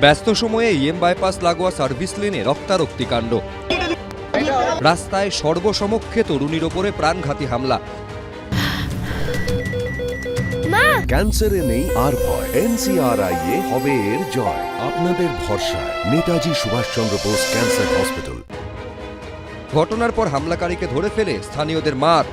ব্যস্ত সময়ে EM bypass লাগোয়া সার্ভিস লেনে রক্তারক্তি কাণ্ড। রাস্তায় সর্বসমক্ষে তরুণীর ওপরে প্রাণঘাতী হামলা। ক্যান্সারে নেই আর ভয়। এনসিআরআই এ হবে এর জয়। আপনাদের ভরসায়। Netaji Subhashchandra Bose cancer hospital. ঘটনার পর হামলাকারীকে ধরে ফেলে স্থানীয়দের মার।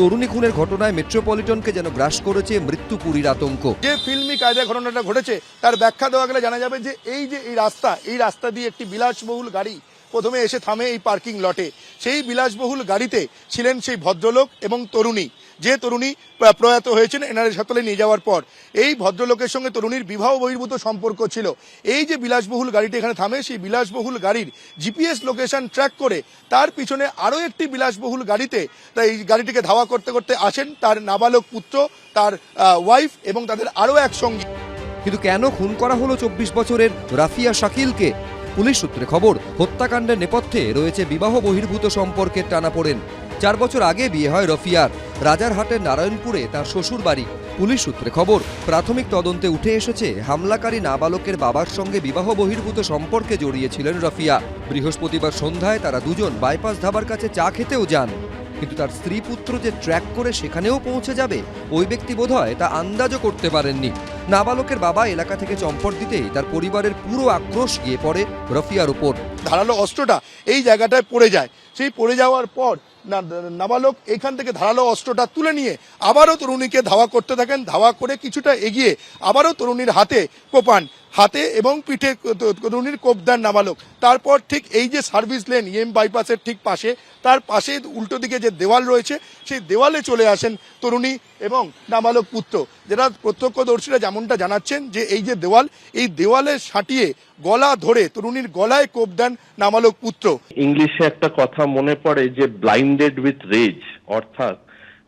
তরুণী খুনের ঘটনায় মেট্রোপলিটনকে যেন গ্রাস করেছে মৃত্যুপুরীর আতঙ্ক। যে ফিল্মি কায়দা ঘটনাটা ঘটেছে, তার ব্যাখ্যা দেওয়া গেলে জানা যাবে যে এই যে এই রাস্তা এই রাস্তা দিয়ে একটি বিলাসবহুল গাড়ি প্রথমে এসে থামে এই পার্কিং লটে। সেই বিলাসবহুল গাড়িতে ছিলেন সেই ভদ্রলোক এবং তরুণী। যে তরুণী প্র- প্রয়াত হয়েছেন এনআরএস হাসপাতালে নিয়ে যাওয়ার পর। এই ভদ্রলোকের সঙ্গে তরুণীর বিবাহ বহির্ভূত সম্পর্ক ছিল। এই যে বিলাসবহুল গাড়িটি এখানে থামে, সেই বিলাসবহুল গাড়ির জিপিএস লোকেশন ট্র্যাক করে তার পিছনে আরও একটি বিলাসবহুল গাড়িতে তাই এই গাড়িটিকে ধাওয়া করতে করতে আসেন তার নাবালক পুত্র, তার ওয়াইফ এবং তাদের আরও এক সঙ্গী। কিন্তু কেন খুন করা হলো চব্বিশ বছরের রাফিয়া শাকিলকে? পুলিশ সূত্রে খবর, হত্যাকাণ্ডের নেপথ্যে রয়েছে বিবাহ বহির্ভূত সম্পর্কের টানাপোড়েন। চার বছর আগে বিয়ে হয় রফিয়ার। রাজারহাটের নারায়ণপুরে তার শ্বশুর বাড়ি। পুলিশ সূত্রে খবর, প্রাথমিক তদন্তে উঠে এসেছে, হামলাকারী নাবালকের বাবার সঙ্গে বিবাহ বহির্ভূত সম্পর্কে জড়িয়েছিলেন রফিয়া। বৃহস্পতিবার সন্ধ্যায় তারা দুজন বাইপাস ধাবার কাছে চা খেতেও যান। কিন্তু তার স্ত্রী পুত্র যে ট্র্যাক করে সেখানেও পৌঁছে যাবে, ওই ব্যক্তি বোধহয় তা আন্দাজও করতে পারেননি। নাবালকের বাবা এলাকা থেকে চম্পট দিতেই তার পরিবারের পুরো আক্রোশ গিয়ে পড়ে রফিয়ার উপর। ধারালো অস্ত্রটা এই জায়গাটায় পড়ে যায়। সেই পড়ে যাওয়ার পর নাবালক এখান থেকে ধারালো অস্ত্রটা তুলে নিয়ে আবারও তরুণীকে ধাওয়া করতে থাকেন। ধাওয়া করে কিছুটা এগিয়ে আবারও তরুণীর হাতে কোপান। হাতে এবং পিঠে তরুণীর কোপ দেন নাবালক। তারপর ঠিক এই যে সার্ভিস লেন, ইএম বাইপাসের ঠিক পাশে, তার পাশে উল্টো দিকে যে দেওয়াল রয়েছে, সেই দেওয়ালে চলে আসেন তরুণী এবং নাবালক পুত্র। যেটা প্রত্যক্ষদর্শীরা যেমনটা জানাচ্ছেন যে এই যে দেওয়াল, এই দেওয়ালে সাঁটিয়ে গলা ধরে তরুণীর গলায় কোপ দেন নাবালক পুত্র। ইংলিশে একটা কথা মনে পড়ে যে ব্লাইন্ডেড উইথ রেজ অর্থাৎ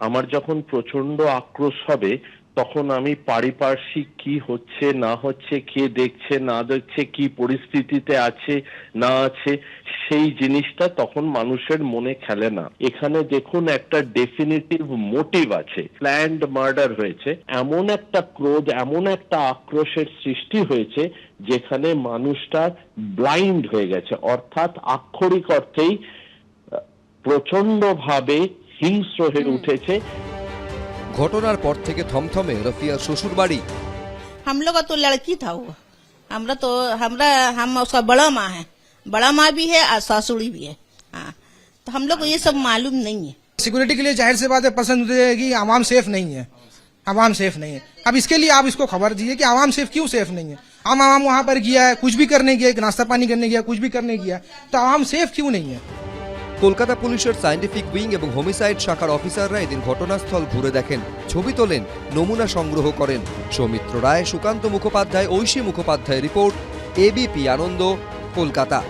আমার যখন প্রচণ্ড আক্রোশ হবে তখন আমি পারিপার্শ্বিক কি হচ্ছে না হচ্ছে কে দেখছে না দেখছে কি পরিস্থিতিতে আছে না আছে সেই জিনিসটা তখন মানুষের মনে খেলে না। এখানে দেখুন একটা ডেফিনিটিভ মোটিভ আছে। প্ল্যান্ড মার্ডার হয়েছে। এমন একটা ক্রোধ এমন একটা আক্রোশের সৃষ্টি হয়েছে যেখানে মানুষটা ব্লাইন্ড হয়ে গেছে। অর্থাৎ আক্ষরিক অর্থেই প্রচণ্ড ভাবে হিংস্র হয়ে উঠেছে। ঘটনার পর থেকে থমথমে রফিয়ার শ্বশুর বাড়ি हम लोग का तो लड़की था वो हमरा तो हमरा हम उसका बड़ा माँ है बड़ा माँ भी है और सासुड़ी भी है हाँ तो हम लोग को ये सब मालूम नहीं है सिक्योरिटी के लिए जाहिर सी बात है पसंद होती है कि आवाम सेफ नहीं है आवाम सेफ नहीं है अब इसके लिए आप इसको खबर दीजिए कि आवाम सेफ क्यों सेफ नहीं है आम आवाम वहां पर गया है कुछ भी करने गया एक नाश्ता पानी करने गया कुछ भी करने गया तो आवाम सेफ क्यों नहीं है কলকাতা পুলিশের সায়েন্টিফিক উইং এবং হোমিসাইড শাখার অফিসাররা এদিন ঘটনাস্থল ঘুরে দেখেন। ছবি তোলেন, নমুনা সংগ্রহ করেন। Soumitra Roy, Sukanta Mukhopadhyay, Aishi Mukhopadhyay report ABP Ananda, Kolkata.